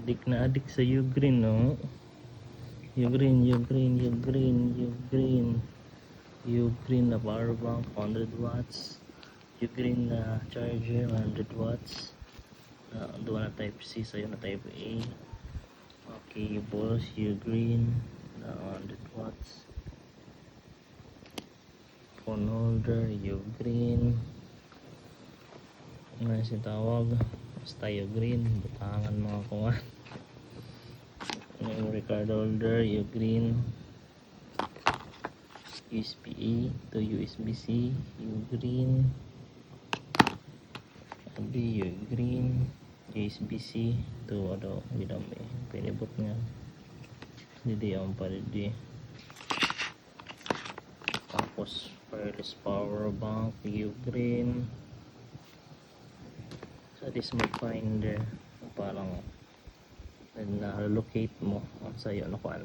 Adik na adik sa Ugreen, no? Ugreen, Ugreen, Ugreen, Ugreen. Ugreen na power bank, 100 watts. Ugreen na charger, 100 watts. Uh, doon na type C, sa'yo na type A. Okay, boss, Ugreen na 100 watts. Phone holder, Ugreen. Ano si tawag? Basta Ugreen, butangan mga kuha. Memory card holder, Ugreen. USB-A to USB-C, Ugreen. Abi, Ugreen. USB-C to ano, ginamit. Pinibot nga. Hindi ang pa di. Tapos, wireless power bank, Ugreen. Sa this mag finder, parang na-locate mo. Ang sa'yo na kuan